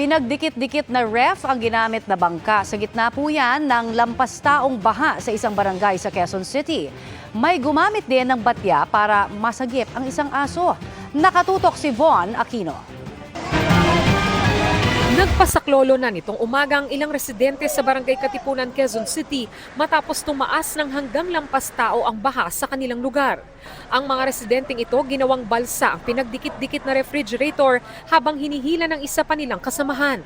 Pinagdikit-dikit na ref ang ginamit na bangka. Sa gitna po yan ng lampas taong baha sa isang barangay sa Quezon City. May gumamit din ng batya para masagip ang isang aso. Nakatutok si Von Aquino. Nagpasaklolo na nitong umaga ang ilang residente sa Barangay Katipunan, Quezon City matapos tumaas ng hanggang lampas tao ang baha sa kanilang lugar. Ang mga residenteng ito ginawang balsa ang pinagdikit-dikit na refrigerator habang hinihila ng isa pa nilang kasamahan.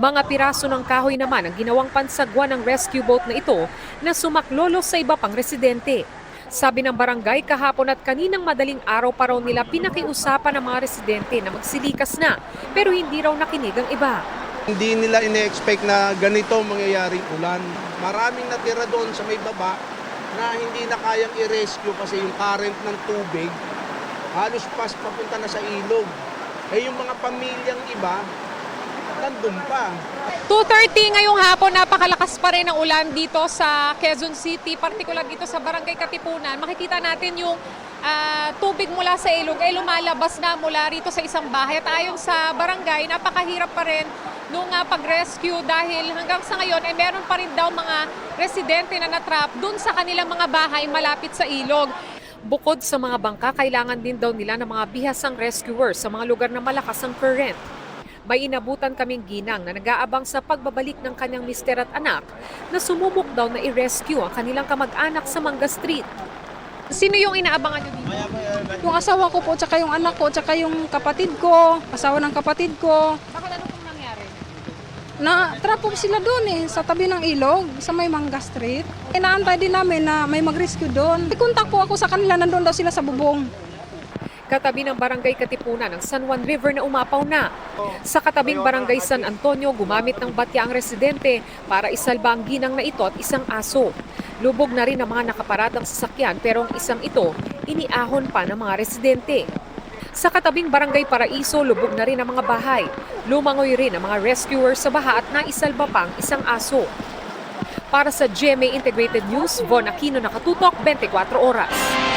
Mga piraso ng kahoy naman ang ginawang pansagwa ng rescue boat na ito na sumaklolo sa iba pang residente. Sabi ng barangay kahapon at kaninang madaling araw pa raw nila pinakiusapan ng mga residente na magsilikas na pero hindi raw nakinig ang iba. Hindi nila ine-expect na ganito mangyayaring ulan. Maraming natira doon sa may baba na hindi na kayang i-rescue kasi yung current ng tubig halos pas papunta na sa ilog. Eh yung mga pamilyang iba, nandun pa. 2.30 ngayong hapon, napakalakas pa rin ang ulan dito sa Quezon City, partikular dito sa Barangay Katipunan. Makikita natin yung ah, tubig mula sa ilog ay lumalabas na mula rito sa isang bahay. At ayon sa barangay, napakahirap pa rin nung ah, pag-rescue dahil hanggang sa ngayon ay meron pa rin daw mga residente na natrap dun sa kanilang mga bahay malapit sa ilog. Bukod sa mga bangka, kailangan din daw nila ng mga bihasang rescuers sa mga lugar na malakas ang current. May inabutan kaming ginang na nag-aabang sa pagbabalik ng kanyang mister at anak na sumubok daw na i-rescue ang kanilang kamag-anak sa Manga Street. Sino yung inaabangan nyo dito? Yung asawa ko po, tsaka yung anak ko, tsaka yung kapatid ko, asawa ng kapatid ko. Bakit ano pong nangyari? Na trap po sila doon eh, sa tabi ng ilog, sa may Mangga Street. Inaantay din namin na may mag-rescue doon. Ikontak po ako sa kanila, nandun daw sila sa bubong. Katabi ng barangay Katipunan ng San Juan River na umapaw na. Sa katabing barangay San Antonio, gumamit ng batya ang residente para isalba ang ginang na ito at isang aso. Lubog na rin ang mga nakaparadang sasakyan pero ang isang ito iniahon pa ng mga residente. Sa katabing barangay Paraiso, lubog na rin ang mga bahay. Lumangoy rin ang mga rescuers sa baha at naisalba pang isang aso. Para sa GMA Integrated News, Von Aquino nakatutok 24 oras.